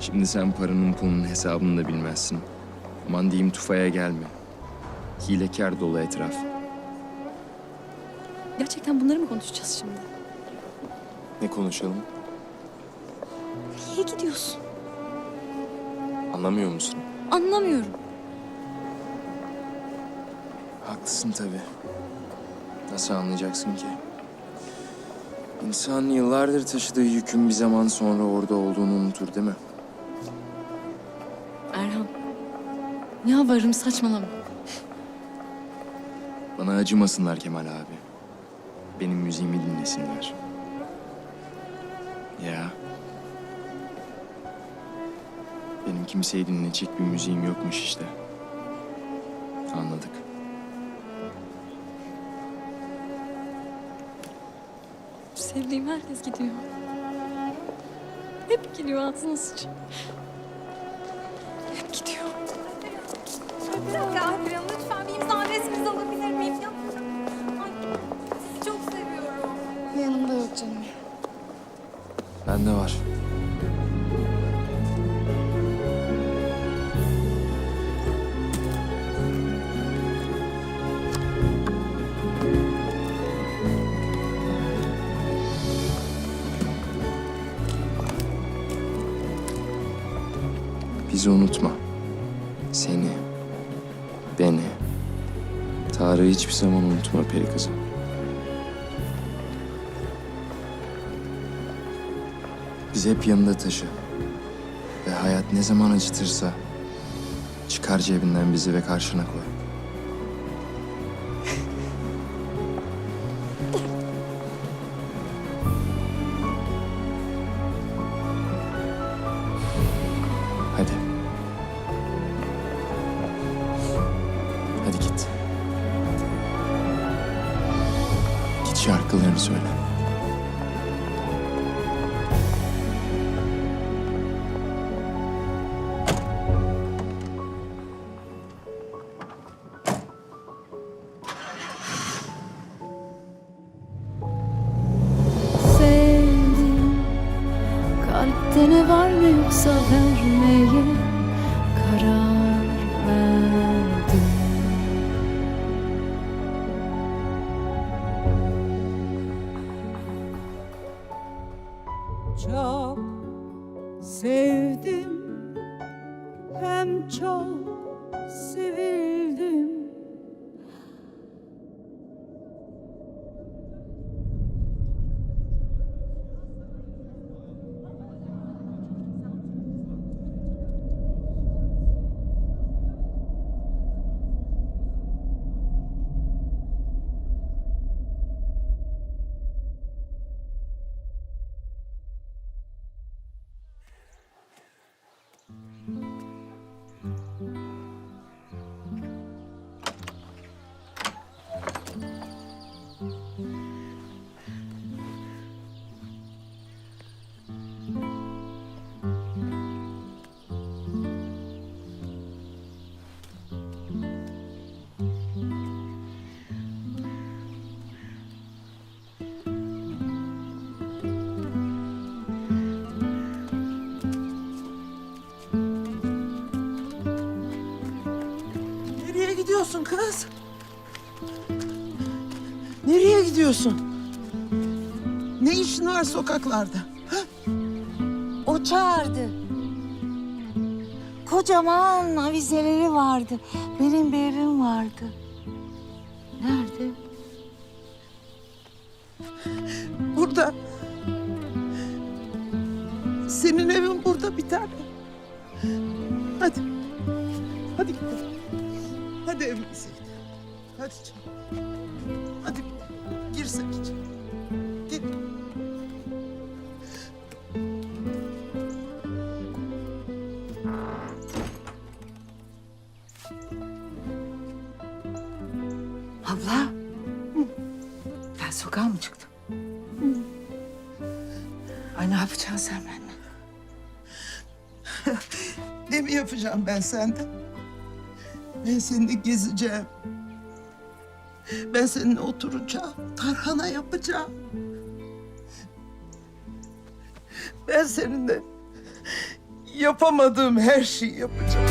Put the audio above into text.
Şimdi sen paranın pulunun hesabını da bilmezsin. Aman diyeyim tufaya gelme. Hilekar dolu etraf. Gerçekten bunları mı konuşacağız şimdi? Ne konuşalım? Niye gidiyorsun? Anlamıyor musun? Anlamıyorum. Haklısın tabii. Nasıl anlayacaksın ki? İnsan yıllardır taşıdığı yükün bir zaman sonra orada olduğunu unutur değil mi? Erhan. Yalvarırım saçmalama. Bana acımasınlar Kemal abi. Benim müziğimi dinlesinler. Ya. Benim kimseyi dinleyecek bir müziğim yokmuş işte. Anladık. Sevdiğim herkes gidiyor. Hep gidiyor ağzına sıçıyor. Gidiyor. Bir dakika Adrian lütfen bir imza resminizi alabilir miyim? Ya, ay, sizi çok seviyorum. Yanımda yok canım. Bende var. Bizi unutma. Seni, beni, Tarık'ı hiçbir zaman unutma peri kızım. Bizi hep yanında taşı. Ve hayat ne zaman acıtırsa çıkar cebinden bizi ve karşına koy. Şarkılarını söyle. sevdim Kalpte ne var ne yoksa vermeye karar sevdim hem çok gidiyorsun kız? Nereye gidiyorsun? Ne işin var sokaklarda? O çağırdı. Kocaman avizeleri vardı. Benim bir evim vardı. Nerede? Burada. Senin evin burada bir tane. Hadi. Hadi gidelim. Hadi evimize gidelim. Hadi canım. Hadi girsek içeri. Git. Abla. Ben sokağa mı çıktım? Ay ne yapacaksın sen benimle? Ne mi yapacağım ben senden? Ben seninle gezeceğim. Ben seninle oturacağım. Tarhana yapacağım. Ben seninle Yapamadığım her şeyi yapacağım.